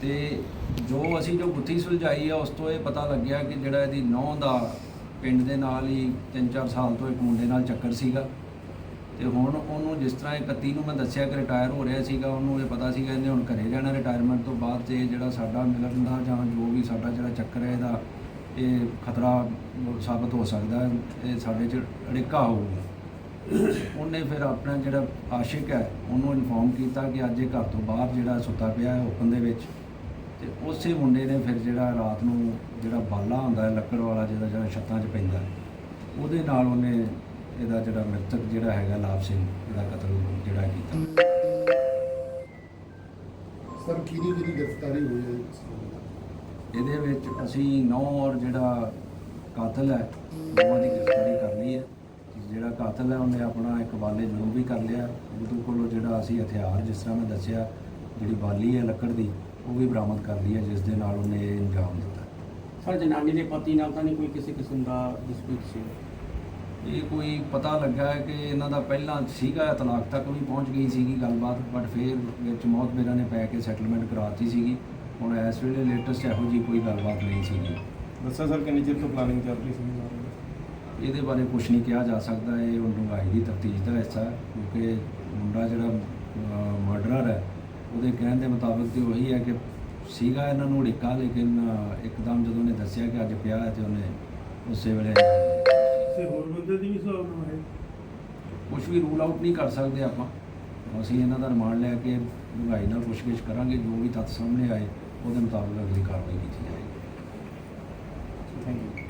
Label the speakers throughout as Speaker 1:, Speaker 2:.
Speaker 1: ਤੇ ਜੋ ਅਸੀਂ ਜੋ ਗੁੱਥੀ ਸੁਲਝਾਈ ਆ, ਉਸ ਤੋਂ ਇਹ ਪਤਾ ਲੱਗਿਆ ਕਿ ਜਿਹੜਾ ਇਹਦੀ ਨੌਂ ਦਾ ਪਿੰਡ ਦੇ ਨਾਲ ਹੀ 3-4 ਸਾਲ ਤੋਂ ਇੱਕ ਮੁੰਡੇ ਨਾਲ ਚੱਕਰ ਸੀਗਾ। ਤੇ ਹੁਣ ਉਹਨੂੰ ਜਿਸ ਤਰ੍ਹਾਂ 31 ਨੂੰ ਮੈਂ ਦੱਸਿਆ ਕਿ ਰਿਟਾਇਰ ਹੋ ਰਿਹਾ ਸੀਗਾ, ਉਹਨੂੰ ਇਹ ਪਤਾ ਸੀਗਾ ਇਹਨੇ ਹੁਣ ਘਰੇ ਰਹਿਣਾ ਰਿਟਾਇਰਮੈਂਟ ਤੋਂ ਬਾਅਦ ਤੇ ਜਿਹੜਾ ਸਾਡਾ ਮਿਲਣ ਦਾ ਜਾਂ ਜੋ ਵੀ ਸਾਡਾ ਜਿਹੜਾ ਚੱਕਰ ਹੈ ਇਹਦਾ, ਇਹ ਖਤਰਾ ਸਾਬਤ ਹੋ ਸਕਦਾ ਹੈ, ਇਹ ਸਾਡੇ 'ਚ ਅੜਿੱਕਾ ਹੋਊਗਾ। ਉਹਨੇ ਫਿਰ ਆਪਣਾ ਜਿਹੜਾ ਆਸ਼ਿਕ ਹੈ, ਉਹਨੂੰ ਇਨਫੋਰਮ ਕੀਤਾ ਕਿ ਅੱਜ ਇਹ ਘਰ ਤੋਂ ਬਾਹਰ ਜਿਹੜਾ ਸੁੱਤਾ ਪਿਆ ਹੈ ਓਪਨ ਦੇ ਵਿੱਚ। ਤੇ ਉਸੇ ਮੁੰਡੇ ਨੇ ਫਿਰ ਜਿਹੜਾ ਰਾਤ ਨੂੰ ਜਿਹੜਾ ਬਾਲਾ ਹੁੰਦਾ ਹੈ ਲੱਕੜ ਵਾਲਾ ਜਿਹਦਾ ਜਿਹੜਾ ਛੱਤਾਂ 'ਚ ਪੈਂਦਾ ਹੈ, ਉਹਦੇ ਨਾਲ ਉਹਨੇ ਇਹਦਾ ਜਿਹੜਾ ਮ੍ਰਿਤਕ ਜਿਹੜਾ ਹੈਗਾ ਲਾਭ ਸਿੰਘ ਇਹਦਾ ਕਤਲ ਜਿਹੜਾ ਕੀਤਾ।
Speaker 2: ਸਰ ਕਿਹਦੀ ਕਿਹਦੀ ਗ੍ਰਿਫਤਾਰੀ ਹੋਈ ਹੈ?
Speaker 1: ਇਹਦੇ ਵਿੱਚ ਅਸੀਂ ਨੌ ਔਰ ਜਿਹੜਾ ਕਾਤਲ ਹੈ ਦੋਵਾਂ ਦੀ ਗ੍ਰਿਫਤਾਰੀ ਕਰ ਲਈ ਹੈ। ਜਿਹੜਾ ਕਾਤਲ ਹੈ ਉਹਨੇ ਆਪਣਾ ਇੱਕ ਵਾਲੇ ਜ਼ਰੂਰ ਵੀ ਕਰ ਲਿਆ। ਉਹਦੇ ਕੋਲੋਂ ਜਿਹੜਾ ਅਸੀਂ ਹਥਿਆਰ ਜਿਸ ਤਰ੍ਹਾਂ ਮੈਂ ਦੱਸਿਆ ਜਿਹੜੀ ਵਾਲੀ ਹੈ ਲੱਕੜ ਦੀ ਉਹ ਵੀ ਬਰਾਮਦ ਕਰ ਲਈ ਹੈ ਜਿਸ ਦੇ ਨਾਲ ਉਹਨੇ ਇਹ ਅੰਜਾਮ ਦਿੱਤਾ।
Speaker 3: ਸਰ ਜਨਾਨੀ ਦੇ ਪਤੀ ਨਾਲ ਤਾਂ ਨਹੀਂ ਕੋਈ ਕਿਸੇ ਕਿਸਮ ਦਾ ਡਿਸਪਿਊਟ ਸੀ?
Speaker 1: ਇਹ ਕੋਈ ਪਤਾ ਲੱਗਾ ਹੈ ਕਿ ਇਹਨਾਂ ਦਾ ਪਹਿਲਾਂ ਸੀਗਾ ਤਲਾਕ ਤੱਕ ਵੀ ਪਹੁੰਚ ਗਈ ਸੀਗੀ ਗੱਲਬਾਤ ਬਟ ਫਿਰ ਵਿੱਚ ਮੌਤ ਮੇਰਾ ਨੇ ਪੈ ਕੇ ਸੈਟਲਮੈਂਟ ਕਰਾਤੀ ਸੀਗੀ। ਹੁਣ ਇਸ ਵੇਲੇ ਲੇਟੈਸਟ ਇਹੋ ਜੀ ਕੋਈ ਗੱਲਬਾਤ ਨਹੀਂ ਸੀਗੀ।
Speaker 4: ਦੱਸਿਆ ਸਰ ਕਿੰਨੀ ਚਿਰ ਤੋਂ ਪਲਾਨਿੰਗ ਚੱਲ ਰਹੀ ਸੀ
Speaker 1: ਇਹਦੇ ਬਾਰੇ ਕੁਝ ਨਹੀਂ ਕਿਹਾ ਜਾ ਸਕਦਾ ਇਹ ਹੁਣ ਡੂੰਘਾਈ ਦੀ ਤਫਤੀਸ਼ ਦਾ ਹਿੱਸਾ ਹੈ ਕਿਉਂਕਿ ਮੁੰਡਾ ਜਿਹੜਾ ਮਰਡਰਰ ਹੈ ਉਹਦੇ ਕਹਿਣ ਦੇ ਮੁਤਾਬਕ ਤੇ ਉਹੀ ਹੈ ਕਿ ਸੀਗਾ ਇਹਨਾਂ ਨੂੰ ਢਿੱਕਾ ਲੇਕਿਨ ਇੱਕਦਮ ਜਦੋਂ ਉਹਨੇ ਦੱਸਿਆ ਕਿ ਅੱਜ ਪਿਆ ਹੈ ਤੇ ਉਹਨੇ ਉਸੇ ਵੇਲੇ
Speaker 5: ਤੇ ਹੋਰ ਬੰਦੇ ਦੀ ਵੀ ਹਿਸਾਬ ਨਾਲ ਹੈ।
Speaker 1: ਕੁਝ ਵੀ ਰੂਲ ਆਊਟ ਨਹੀਂ ਕਰ ਸਕਦੇ ਆਪਾਂ। ਅਸੀਂ ਇਹਨਾਂ ਦਾ ਰਿਮਾਂਡ ਲੈ ਕੇ ਡੂੰਘਾਈ ਨਾਲ ਪੁੱਛਗਿੱਛ ਕਰਾਂਗੇ ਜੋ ਵੀ ਤੱਥ ਸਾਹਮਣੇ ਆਏ ਉਹਦੇ ਮੁਤਾਬਕ ਅਗਲੀ ਕਾਰਵਾਈ ਕੀਤੀ ਜਾਏਗੀ।
Speaker 4: ਥੈਂਕ ਯੂ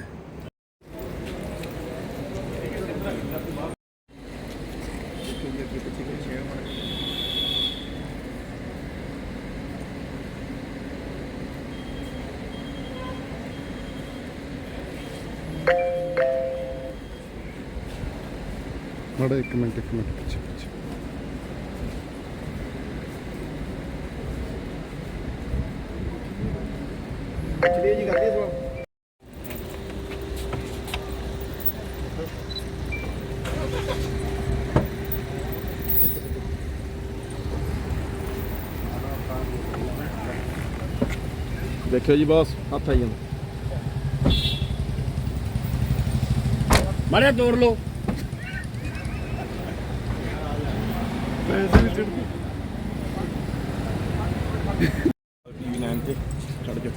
Speaker 2: ਮਾੜਾ ਇੱਕ ਮਿੰਟ ਇੱਕ ਮਿੰਟ, ਪਿੱਛੇ ਪਿੱਛੇ।
Speaker 4: ਚਲਿਏ ਜੀ ਕਰਦੇ ਸਵਾਲ ਦੇਖਿਓ ਜੀ ਬਾਸ, ਹੱਥ ਆਈ ਜਾਂਦਾ।
Speaker 3: ਮਾਰੇ ਤੋੜ ਲਓ।
Speaker 4: ਟੀਵੀ 9 ਤੇ ਛੱਡ ਕੇ।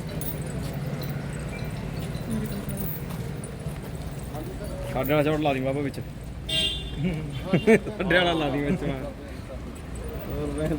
Speaker 4: ਸਾਡੇ ਵਾਲਾ ਚੋੜ ਲਾ ਦੀ ਬਾਬਾ ਵਿੱਚ। ਸਾਡੇ ਵਾਲਾ ਲਾ ਦੀ ਵਿੱਚ ਮੈਂ। ਹੋਰ ਰਹਿਣ